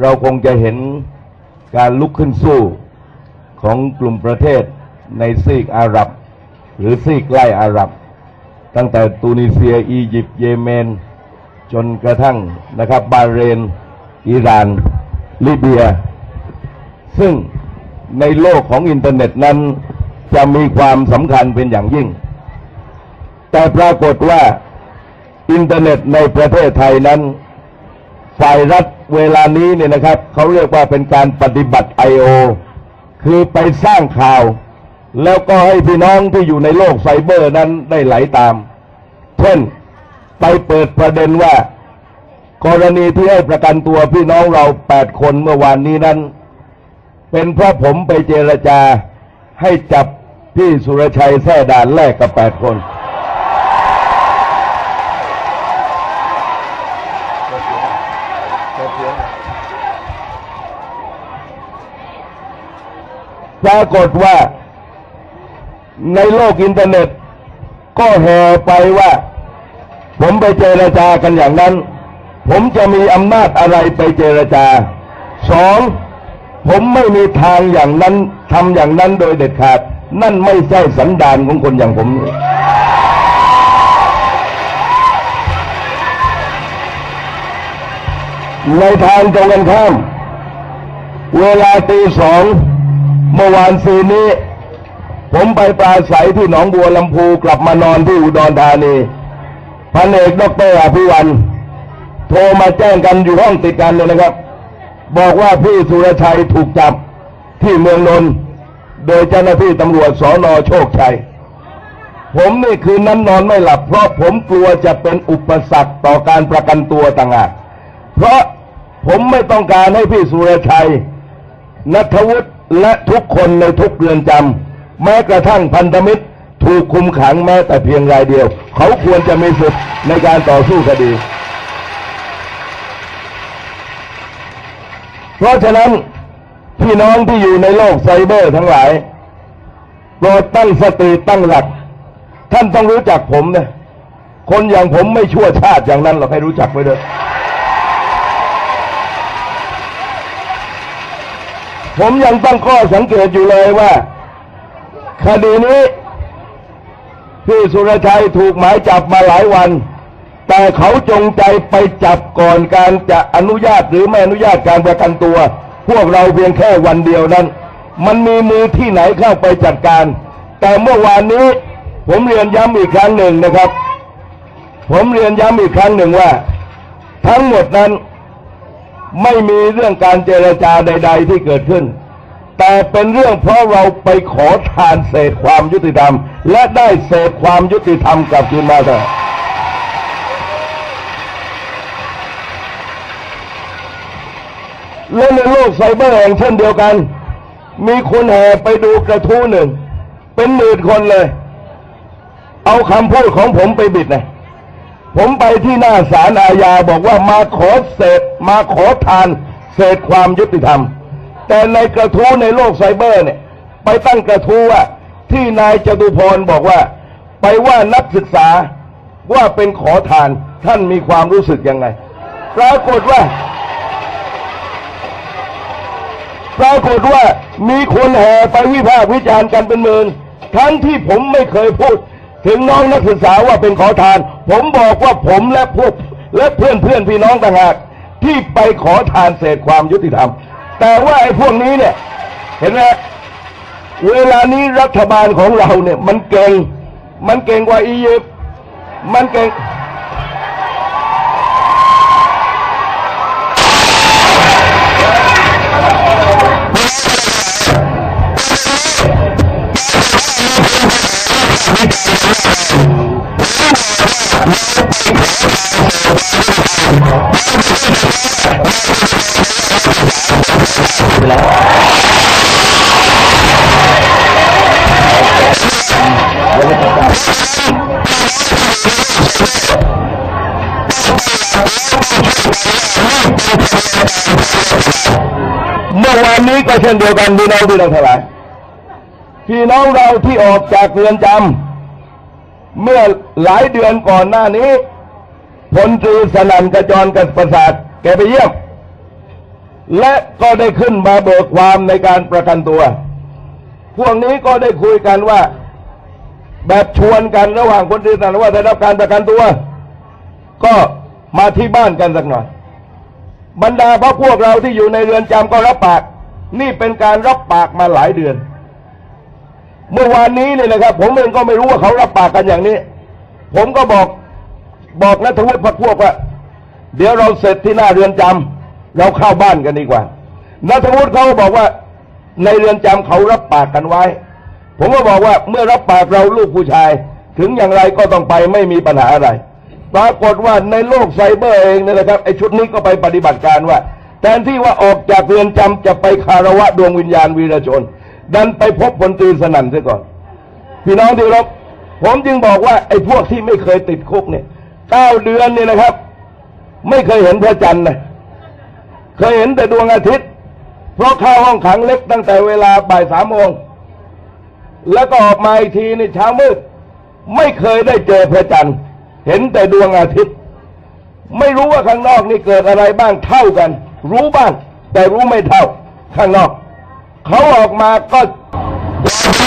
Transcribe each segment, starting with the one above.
เราคงจะเห็นการลุกขึ้นสู้ของกลุ่มประเทศในซีกอาหรับ หรือซีกใกล้อาหรับ ตั้งแต่ตูนิเซีย อียิปต์เยเมน จนกระทั่งนะครับบาเรน อิหร่าน ลิเบีย ซึ่งในโลกของอินเทอร์เน็ตนั้นจะมีความสำคัญเป็นอย่างยิ่ง แต่ปรากฏว่าอินเทอร์เน็ตในประเทศไทยนั้น ฝ่ายรัฐ เวลานี้เนี่ยนะครับเขาเรียกว่าเป็นการปฏิบัติ I.O. คือไปสร้างข่าว แล้วก็ให้พี่น้องที่อยู่ในโลกไซเบอร์นั้นได้ไหลตาม เช่นไปเปิดประเด็นว่า กรณีที่ให้ประกันตัวพี่น้องเราแปดคนเมื่อวานนี้นั้น เป็นเพราะผมไปเจรจาให้จับพี่สุรชัยแท่ด่านแรกกับแปดคน ปรากฏว่า ในโลกอินเทอร์เน็ต ก็แห่ไปว่า ผมไปเจรจากันอย่างนั้น ผมจะมีอำนาจอะไรไปเจรจาสองผมไม่มีทางอย่างนั้นทำอย่างนั้นโดยเด็ดขาด นั่นไม่ใช่สันดานของคนอย่างผม ในทางตรงกันข้าม เวลาตีสอง เมื่อวานซืนนี้ ผมไปปราศัยที่หนองบัวลำพูกลับมานอนที่อุดรธานีพันเอกดอกเตอรอภิวัน โทรมาแจ้งกันอยู่ห้องติดกันเลยนะครับ บอกว่าพี่สุรชัยถูกจับที่เมืองนนท์โดยเจ้าหน้าที่ตำรวจสอนอโชคชัย ผมนี่คืนนั้นนอนไม่หลับ เพราะผมกลัวจะเป็นอุปสรรคต่อการประกันตัวต่างหากเพราะผมไม่ต้องการให้พี่สุรชัยนัทวุฒิ และทุกคนในทุกเรือนจำแม้กระทั่งพันธมิตรถูกคุมขังแม้แต่เพียงรายเดียว เขาควรจะมีสิทธิ์ในการต่อสู้คดี เพราะฉะนั้นพี่น้องที่อยู่ในโลกไซเบอร์ทั้งหลายโปรดตั้งสติตั้งหลัก ท่านต้องรู้จักผมนะคนอย่างผมไม่ชั่วชาติอย่างนั้นหรอกให้รู้จักไว้เถอะ ผมยังตั้งข้อสังเกตอยู่เลยว่า คดีนี้พี่สุรชัยถูกหมายจับมาหลายวัน แต่เขาจงใจไปจับก่อนการจะอนุญาตหรือไม่อนุญาตการประกันตัว พวกเราเพียงแค่วันเดียวนั้น มันมีมือที่ไหนเข้าไปจัดการ แต่เมื่อวานนี้ ผมเรียนย้ำอีกครั้งหนึ่งนะครับ ผมเรียนย้ำอีกครั้งหนึ่งว่า ทั้งหมดนั้น ไม่มีเรื่องการเจรจาใด ๆ ที่เกิดขึ้น แต่เป็นเรื่องเพราะเราไปขอทานเศษความยุติธรรม และได้เศษความยุติธรรมกลับคืนมาเถอะและในโลกไซเบอร์เองเช่นเดียวกัน มีคนแห่ไปดูกระทู้หนึ่ง เป็นหมื่นคนเลย เอาคำพูดของผมไปบิดนะ ผมไปที่หน้าศาลอาญาบอกว่ามาขอเศษมาขอทานเศษความยุติธรรม แต่ในกระทู้ในโลกไซเบอร์เนี่ย ไปตั้งกระทู้ว่าที่นายจตุพรบอกว่า ไปว่านักศึกษาว่าเป็นขอทานท่านมีความรู้สึกยังไง ปรากฏว่า ปรากฏว่ามีคนแห่ไปวิพากษ์วิจารณ์กันเป็นหมื่นทั้งที่ผมไม่เคยพูด ถึงน้องนักศึกษาว่าเป็นขอทาน ผมบอกว่าผมและพวกและเพื่อนเพื่อนพี่น้องต่างหากที่ไปขอทานเศษความยุติธรรม แต่ว่าไอ้พวกนี้เนี่ย เห็นไหมเวลานี้รัฐบาลของเราเนี่ย มันเก่ง มันเก่งกว่าอียิปต์มันเก่ง วานนี้ก็เช่นเดียวกันพี่น้องพี่น้องทั้งหลายพี่น้องเราที่ออกจากเรือนจำเมื่อหลายเดือนก่อนหน้านี้พลตรีสนันกระจรกับประสาทแกไปเยี่ยมและก็ได้ขึ้นมาเบิกความในการประกันตัว พวกนี้ก็ได้คุยกันว่า แบบชวนกันระหว่างคนที่ต่างว่าได้รับการประกันตัว ก็มาที่บ้านกันสักหน่อย บรรดาพระพวกเราที่อยู่ในเรือนจำก็รับปาก นี่เป็นการรับปากมาหลายเดือน เมื่อวานนี้เนี่ยนะครับ ผมเองก็ไม่รู้ว่าเขารับปากกันอย่างนี้ ผมก็บอกบอกนัทวุฒิพักพวกว่าเดี๋ยวเราเสร็จที่หน้าเรือนจำเราเข้าบ้านกันดีกว่านัทวุฒิเขาบอกว่าในเรือนจำเขารับปากกันไว้ ผมก็บอกว่าเมื่อรับปากเราลูกผู้ชาย ถึงอย่างไรก็ต้องไปไม่มีปัญหาอะไร ปรากฏว่าในโลกไซเบอร์เองเนี่ยนะครับไอ้ชุดนี้ก็ไปปฏิบัติการว่า ทนที่ว่าออกจากเรือนจำจะไปคารวะดวงวิญญาณวีรชน ดันไปพบพลตรีสนั่นซะก่อน พี่น้องที่รบผมจึงบอกว่าไอ้พวกที่ไม่เคยติดคุกเนี่ยเก้าเดือนเนี่ยนะครับ ไม่เคยเห็นพระจันทร์นะเคยเห็นแต่ดวงอาทิตย์ เพราะเข้าห้องขังเล็กตั้งแต่เวลาบ่ายสามโมงแล้วก็ออกมาอีกทีนี่เช้ามืด ไม่เคยได้เจอพระจันทร์ เห็นแต่ดวงอาทิตย์ ไม่รู้ว่าข้างนอกนี่เกิดอะไรบ้างเท่ากัน รู้บ้าง แต่รู้ไม่เท่า ข้างนอก เขาออกมาก็ทุก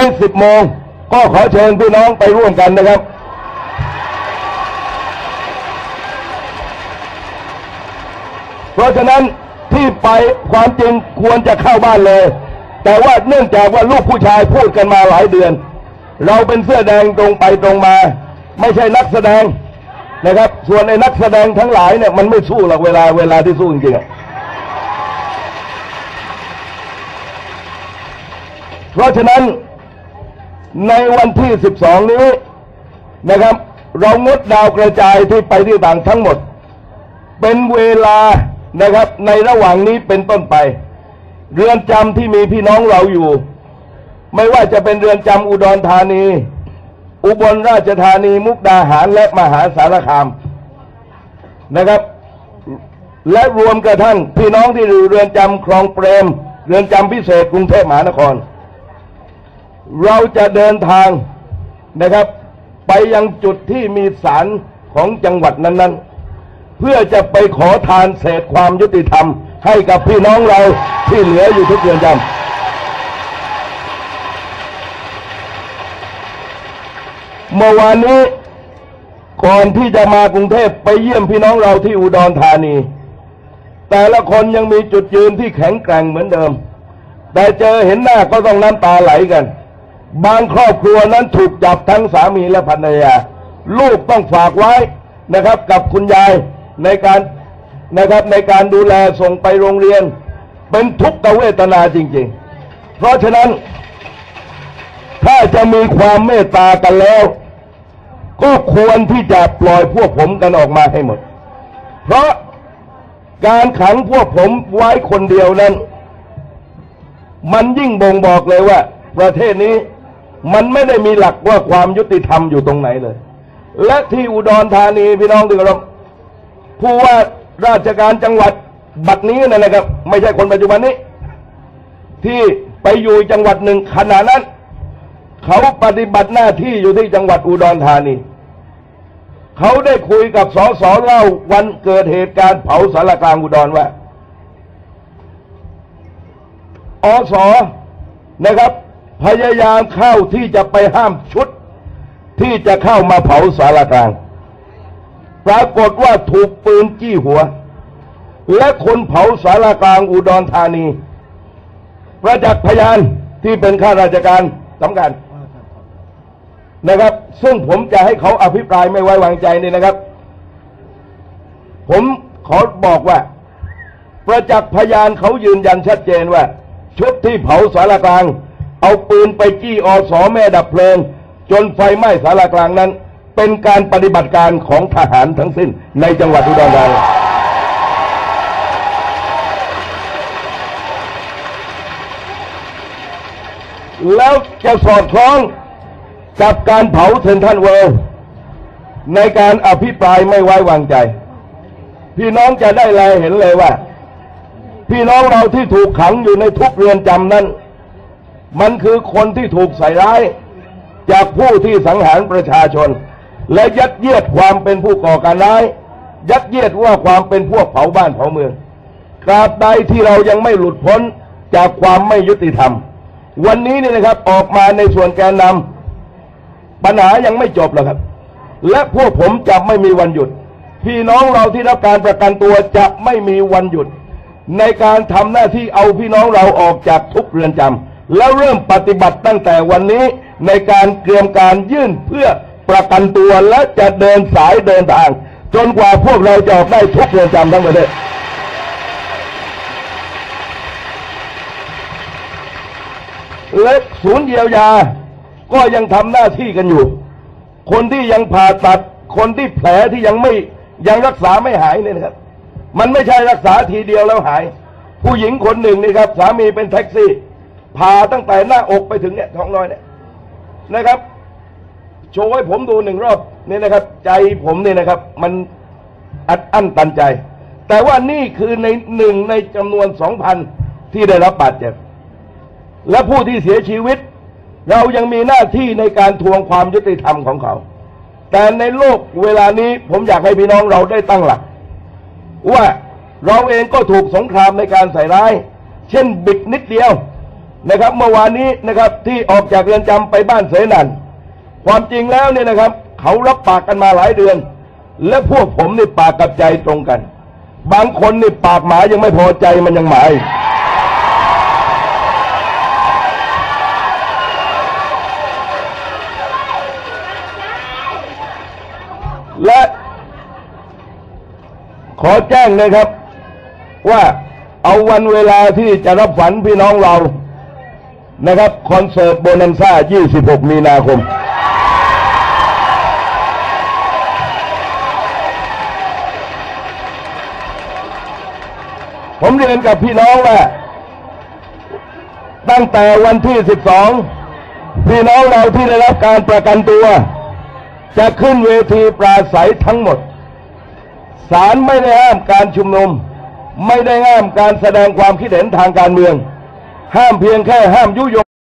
นี้สิบโมง ก็ขอเชิญพี่น้องไปร่วมกันนะครับ เพราะฉะนั้นที่ไปความจริงควรจะเข้าบ้านเลย แต่ว่าเนื่องจากว่าลูกผู้ชายพูดกันมาหลายเดือน เราเป็นเสื้อแดงตรงไปตรงมา ไม่ใช่นักแสดงนะครับ ส่วนไอ้นักแสดงทั้งหลายเนี่ยมันไม่สู้หรอกเวลาเวลาที่สู้จริงๆเพราะฉะนั้น ในวันที่ 12 นี้นะครับ เรางดดาวกระจายที่ไปที่ต่างทั้งหมด เป็นเวลานะครับ ในระหว่างนี้เป็นต้นไป เรือนจำที่มีพี่น้องเราอยู่ ไม่ว่าจะเป็นเรือนจำอุดรธานี อุบลราชธานีมุกดาหารและมหาสารคามนะครับ และรวมกระทั่งพี่น้องที่อยู่เรือนจำคลองเปรม เรือนจำพิเศษกรุงเทพมหานคร เราจะเดินทางนะครับ ไปยังจุดที่มีศาลของจังหวัดนั้น ๆ เพื่อจะไปขอทานเศษความยุติธรรม ให้กับพี่น้องเราที่เหลืออยู่ทุกเรือนจำเมื่อวานนี้ก่อนที่จะมากรุงเทพไปเยี่ยมพี่น้องเราที่อุดรธานี แต่ละคนยังมีจุดยืนที่แข็งแกร่งเหมือนเดิม แต่เจอเห็นหน้าก็ต้องน้ำตาไหลกัน บางครอบครัวนั้นถูกจับทั้งสามีและภรรยา ลูกต้องฝากไว้นะครับ กับคุณยายในการนะครับในการดูแลส่งไปโรงเรียน เป็นทุกขเวทนาจริง ๆ เพราะฉะนั้น ถ้าจะมีความเมตตากันแล้ว ก็ควรที่จะปล่อยพวกผมกันออกมาให้หมด เพราะการขังพวกผมไว้คนเดียวนั้น มันยิ่งบ่งบอกเลยว่า ประเทศนี้ มันไม่ได้มีหลักว่าความยุติธรรมอยู่ตรงไหนเลย และที่อุดรธานีพี่น้องที่เคารพผู้ว่าราชการจังหวัดบัดนี้นะครับ ไม่ใช่คนปัจจุบันนี้ ที่ไปอยู่จังหวัดหนึ่งขณะนั้น เขาปฏิบัติหน้าที่อยู่ที่จังหวัดอุดรธานี เขาได้คุยกับสสเล่าวันเกิดเหตุการณ์เผาสารกลางอุดรว่าอสอนะครับ พยายามเข้าที่จะไปห้ามชุด ที่จะเข้ามาเผาสารกลาง ปรากฏว่าถูกปืนจี้หัว และคนเผาสารกลางอุดรธานีประจักษ์พยานที่เป็นข้าราชการสำคัญนะครับ ซึ่งผมจะให้เขาอภิปรายไม่ไว้วางใจนี่นะครับ ผมขอบอกว่า ประจักษ์พยานเขายืนยันชัดเจนว่า ชุดที่เผาสารกลาง เอาปืนไปจี้อสอแม่ดับเพลิง จนไฟไหม้สารกลางนั้น เป็นการปฏิบัติการของทหารทั้งสิ้นในจังหวัดอุดรธานีแล้วจะสอดคล้องกับการเผาเซนทันเวิลด์ในการอภิปรายไม่ไว้วางใจ พี่น้องจะได้แลเห็นเลยว่า พี่น้องเราที่ถูกขังอยู่ในทุกเรือนจำนั้น มันคือคนที่ถูกใส่ร้าย จากผู้ที่สังหารประชาชน และยัดเยียดความเป็นผู้ก่อการร้าย ยัดเยียดว่าความเป็นพวกเผาบ้านเผาเมืองตราบใดที่เรายังไม่หลุดพ้นจากความไม่ยุติธรรม วันนี้นี่นะครับออกมาในส่วนแกนนำปัญหายังไม่จบหรอกครับ และพวกผมจะไม่มีวันหยุด พี่น้องเราที่รับการประกันตัวจะไม่มีวันหยุด ในการทำหน้าที่เอาพี่น้องเราออกจากทุกเรือนจำ แล้วเริ่มปฏิบัติตั้งแต่วันนี้ในการเตรียมการยื่นเพื่อประกันตัวและจะเดินสายเดินทาง จนกว่าพวกเราจะออกได้ทุกเรือนจำทั้งประเทศและศูนย์เยียวยา ก็ยังทำหน้าที่กันอยู่ คนที่ยังผ่าตัด คนที่แผลที่ยังไม่ยังรักษาไม่หายเนี่ยนะครับ มันไม่ใช่รักษาทีเดียวแล้วหาย ผู้หญิงคนหนึ่งนี่ครับ สามีเป็นแท็กซี่ ผ่าตั้งแต่หน้าอกไปถึงเนี่ยท้องน้อยเนี่ยนะครับ โชว์ให้ผมดูหนึ่งรอบนี่นะครับ ใจผมเนี่ยนะครับ มันอัดอั้นตันใจ แต่ว่านี่คือในหนึ่งในจำนวนสองพันที่ได้รับบาดเจ็บ และผู้ที่เสียชีวิต เรายังมีหน้าที่ในการทวงความยุติธรรมของเขา แต่ในโลกเวลานี้ผมอยากให้พี่น้องเราได้ตั้งหลัก ว่าเราเองก็ถูกสงครามในการใส่ร้าย เช่นบิดนิดเดียว นะครับเมื่อวานนี้นะครับที่ออกจากเรือนจำไปบ้านเสนันความจริงแล้วเนี่ยนะครับ เขารับปากกันมาหลายเดือน และพวกผมนี่ปากกับใจตรงกัน บางคนนี่ปากหมายังไม่พอใจมันยังหมายและขอแจ้งเลยครับว่าเอาวันเวลาที่จะรับฝันพี่น้องเรา นะครับคอนเสิร์ตโบนันซ่า 26 มีนาคม ผมเรียนกับพี่น้องว่า ตั้งแต่วันที่ 12 พี่น้องเราที่ได้รับการประกันตัว จะขึ้นเวทีปราศัยทั้งหมดศาลไม่ได้ห้ามการชุมนุม ไม่ได้ห้ามการแสดงความคิดเห็นทางการเมือง ห้ามเพียงแค่ห้ามยุยง